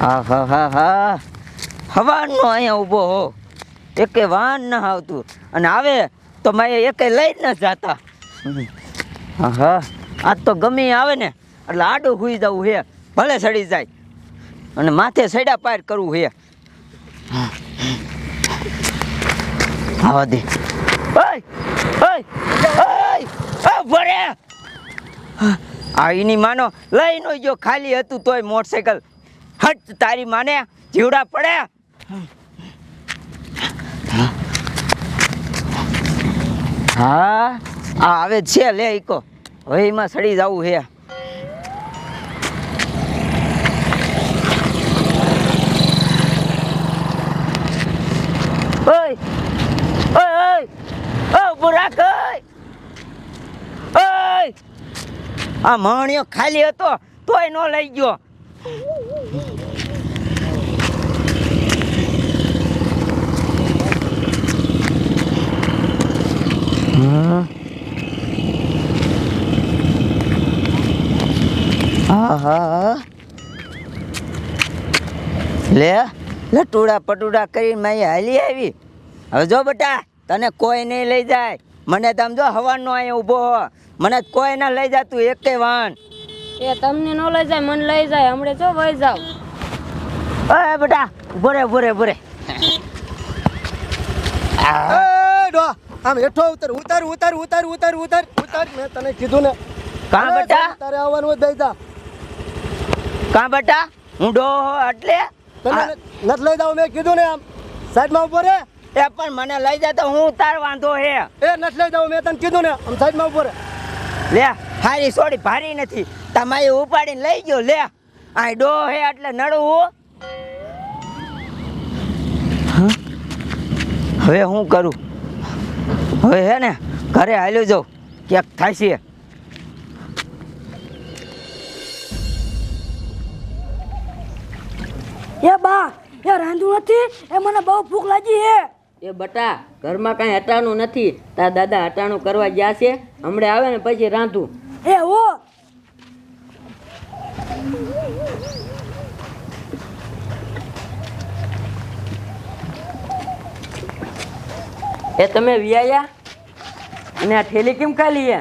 હા હા હા હા. હવાનો અહીંયા ઊભો હો. એકે વાહન ન આવતું. અને આવે તો મારે એકે લઈ જ ન જાતા. હા હા. આજ તો ગમે આવે ને, એટલે આડું હુઈ જવું હે. ભલે સડી જાય. અને માથે સડ્યા પાર કરવું હે. આવા દે. ભરે આ એની માનો લઈ નો ગયો, ખાલી હતું તોય મોટરસાયકલ. હટ, તારી માને જીવડા પડે. હા, આ આવે છે, લે ઈકો. હવે એમાં સડી જવું હે. ઓય ઓ બુરાક ઓય. ઓય. આ માણ્યો ખાલી હતો, તોય ન લઈ ગયો. હા. હા લે લટુડા પટુડા કરીને મેં હાલી આવી. હવે જો બેટા તને કોઈ નહીં લઈ જાય. મને તમ જો હવાનો અહીંયા ઊભો હો. મને કોઈ ના લઈ જાતું એકે વાન એ તમને ન લઈ જાય મને લઈ જાય. હમણે જો વહી જાવ. ઓય બેટા ઊભો રે ઊભો રે ઊભો રે. આ, ડો આમ હેઠો ઉતર ઉતર ઉતર ઉતર ઉતર ઉતર. ઉતર મેં તને કીધું ને. કા બેટા? તારે આવવાનું દઈ જા. કાં બેટા? હું ડોહો એટલે? તને નથી લઈ જાવ મેં કીધું ને આમ. સાઈડમાં ઊભો રે. એ પણ મને લઈ જાય તો હું તાર વાંધો હે. એ નથી લઈ જાવ મેં તને કીધું ને આમ સાઈડમાં ઊભો રે. લે હારી સોડી ભારી નથી. તમારી ઉપાડીને લઈ ગયો લે. આ ડો હે એટલે નડવું. હવે હું કરું? હવે હે ને ઘરે હાલ્યો જાઉં. ક્યાંક થાય છે. એ બા એ રાંધું નથી? એ મને બહુ ભૂખ લાગી હે. એ બટા ઘરમાં કાંઈ હટાણું નથી. તાર દાદા હટાણું કરવા ગયા છે. હમણાં આવે ને પછી રાંધું. એ હો. એ તમે વિયાયા? અને આ ઠેલી કેમ ખાલી છે?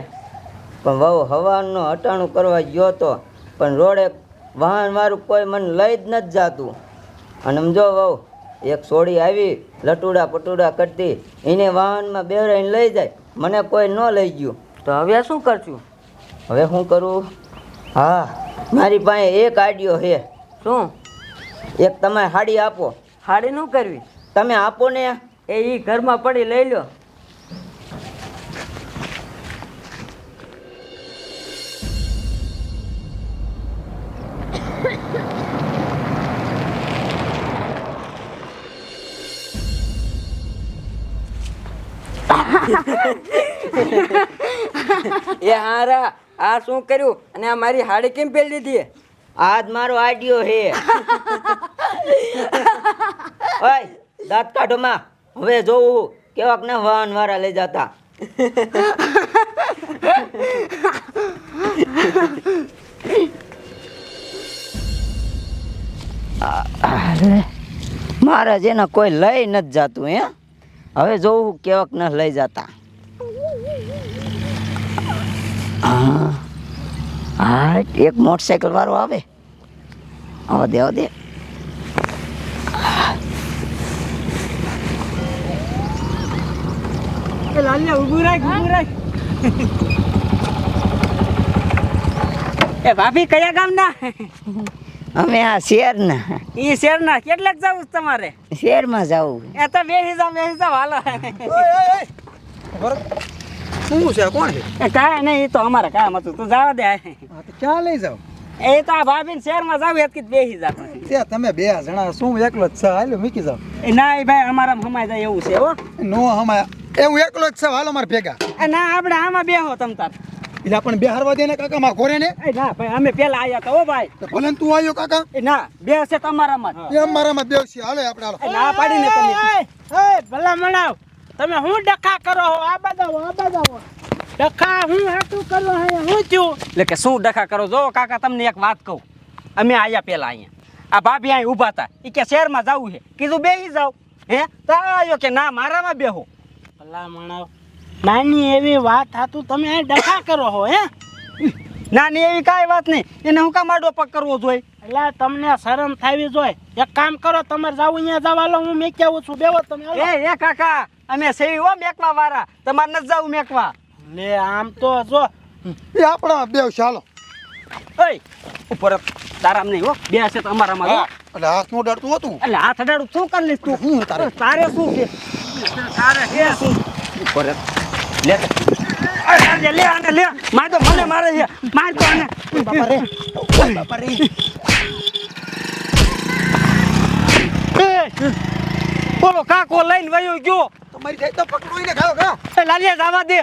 પણ વહુ હવાનું હટાણું કરવા ગયો તો પણ રોડે વાહન મારું કોઈ મને લઈ જ નથી જાતું. અને સમજો વહુ એક સોડી આવી લટુડા પટુડા કરતી એને વાહનમાં બેરાઈને લઈ જાય મને કોઈ ન લઈ ગયું. તો હવે શું કરશું? હવે શું કરું? હા મારી પાસે એક આઈડિયો છે. શું? એક તમે હાડી આપો. હાડી નું કરવી? તમે આપો ને. એ ઘરમાં પડી લઈ લો એ હારા આ શું કર્યું? અને આ મારી હાડી કેમ પહેરી લીધી? આજ મારો આઈડિયો હે ઓય દાંત કાઢો માં હવે જોવું કેવાક ને વાહન વાળા લઈ જતા. અરે, મારા જેના કોઈ લઈ નથી જાતું હે? હવે જોવું કેવક ન લઈ જતા. હા હા એક મોટરસાયકલ વાળો આવે. હવે દે દે. એ લાલિયા ઊભું રાખ ઊભું એ ભાભી કયા ગામના? અમે આ શેરના. એ શેરના? કેટલાક જવું છે તમારે? શેરમાં જવું એ તો બેસી જાવ બેસી જાવ હાલો. શું છે કોણ છે? કાંઈ નહીં એ તો અમારે કામ હતું. તું જવા દે. ક્યાં લઈ જાવ એ તો આ ભાભીને શહેરમાં જાવ એટલી જ બેસી જાવ ત્યાં તમે બે જણા શું એકલો જ છે? હાલો મૂકી જાવ એ ના એ ભાઈ અમારા હમાય જાય એવું છે હો. નો હમાય. એ હું એકલો જ છે? હાલો મારા ભેગા. ના આપણે આમાં બેહો તમ તાર. એટલે પણ બે હારવા દે ને કાકા માં ઘોરે ને? ના ભાઈ અમે પેલા આયા તો હો ભાઈ. તો ભલે તું આવ્યો કાકા? એ ના બે છે તમારામાં. એ અમારામાં બે છે. હાલે આપણે હાલો. ના ના પાડીને તમે ભલા મણાવ તમે હું ડખા કરો હો? આ બધાવો આ બધાવો ડખા હું હાટું કરો હે હું છું એટલે કે શું ડખા કરો? જો કાકા તમને એક વાત કહું. અમે આયા પેલા અહીંયા. આ ભાભી અહીં ઊભા હતા. એ કે શહેરમાં જવું છે. કીધું બે જાવ હે? તો આવ્યો કે ના મારામાં બેહો. ભલા મણાવ નાની એવી વાત હાતું તમે અહીં ડખા કરો હો હે? નાની એવી કાંઈ વાત નહીં. એને હું કામ આડો પગ કરવો જોઈએ? એટલે તમને શરમ થાવી જોઈએ. એક કામ કરો તમારે જાવ અહીંયા જવા. લો હું મેં આવું છું? બેવો તમે. એ એ કાકા અમે સેવી હો મેકવા વાળા. તમારે નથી જવું મેકવા. લે આમ તો જો. એ આપણા બે ચાલો ઓય ઉપર તારામ નહીં હો. બે છે તો અમારામાં. એટલે હાથનું ડરતું હતું. એટલે હાથ અડાડું શું કરી લઈશ તું. હું તારે? તારે શું છે? તારે છે શું? ઉપર લે. લે, લે આને લે. માર તો મને મારે છે. માર તો આને. બાપા રે. બાપા રે. બોલો કાકો લઈને વયો ગયો. તમારી તો પકડો ને ખાઓ ખા લાલિયા જવા દે.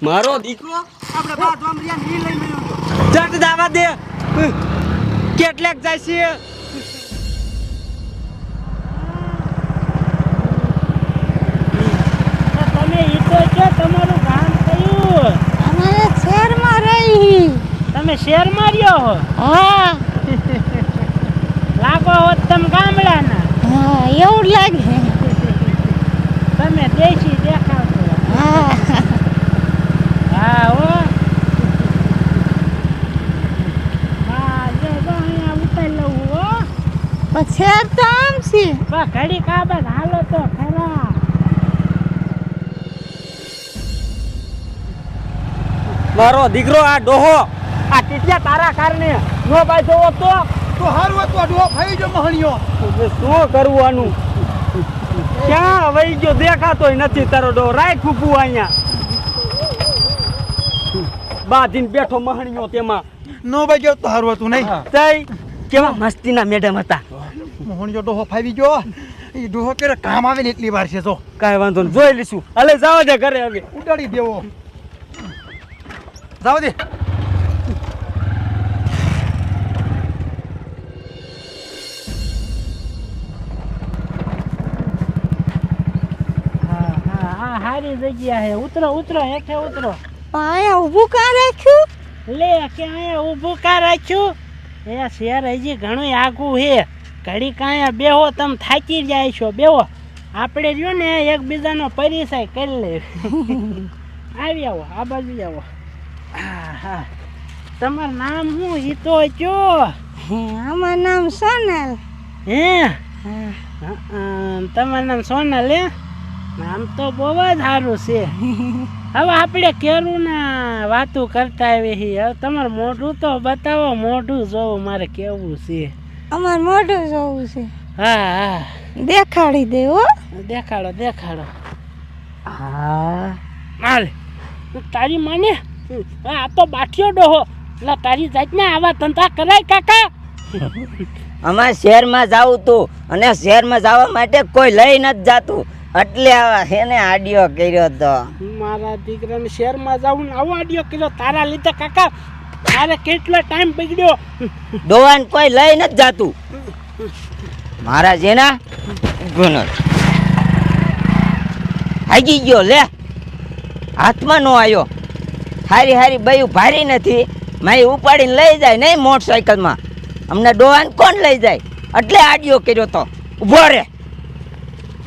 મારો દીકરો? આપણે બાદ વામરિયા ની લઈને વયો ગયો. જટ જવા દે. કેટલેક જાય છે. તમે શેર માર્યો હો? હા. લાગો હો તમે ગામડાના. હા એવું લાગે. તમે દેશી દેખાવ છો હા હો. શહેર તો આમ છે. બા ઘડી કાબત હાલો તો ખરા. મારો દીકરો આ ડોહો. આ ટીટિયા તારા કારણે. નો પાછો હોત તો. હારું હતું આ ડોહો જો ગયો મહણિયો શું કરવું આનું? ક્યાં વહી ગયો? દેખાતોય નથી તારો ડો રાય ફૂફુ અહીંયા. બાધીને બેઠો મહણિયો તેમાં. નો બાજ્યો તો હારું હતું નહીં? તઈ કેવા મસ્તીના મેડમ હતા. મહણિયો ડોહો ફાવી ગયો. એ ડોહો કેરે કામ આવે ને એટલી વાર છે તો કાંઈ વાંધો નહીં. જોઈ લઈશું. હલે જાવ દે ઘરે હવે. ઉડાડી દેવો. જાવ દે. સારી જગ્યા હે. ઉતરો ઉતરો હેઠે ઉતરો. પણ અહીંયા ઊભું કા રાખ્યું? લે કે અહીંયા ઊભું કા રાખ્યું? એ શેર હજી ઘણું આઘું હે. ઘડી કાંયા બેહો તમે થાકી જાય છો. બેહો. આપણે જો ને એકબીજાનો પરિચય કરી લે. આવી આવો આ બાજુ આવો. હા હા. તમારું નામ શું? હિતો ચો હે અમારું નામ સોનલ. હે? તમારું નામ સોનલ હે? નામ તો બહુ જ સારું છે. હવે આપણે કેરું ના વાતું કરતા આવી છીએ. હવે તમારે મોઢું તો બતાવો મોઢું જોવું મારે કેવું છે? અમારે મોઢું જોવું છે. હા હા. દેખાડી દે હો. દેખાડો દેખાડો. હા. મારે તારી માને? હા, આ તો બાઠિયો ડોહો. એટલે તારી જાતને આવા ધંધા કરાય કાકા. અમારે શહેરમાં જાવું તું અને શહેરમાં જવા માટે કોઈ લઈ નથી જાતું. એટલે આવા ને આડિયો કર્યો તો? મારા દીકરાને શહેરમાં જાઉં ને આવો આડિયો કર્યો. તારા લીધે કાકા તારે કેટલો ટાઈમ બગડ્યો? ડોવાન કોઈ લઈ નથી જાતું. મારા જેના ગુનો. હાગી ગયો લે. હાથમાં નો આવ્યો હારી હારી બયું ભારી નથી. મારી ઉપાડીને લઈ જાય નહીં મોટરસાયકલમાં અમને ડોવાન કોણ લઈ જાય? એટલે આડિયો કર્યો તો. ઊભો રે.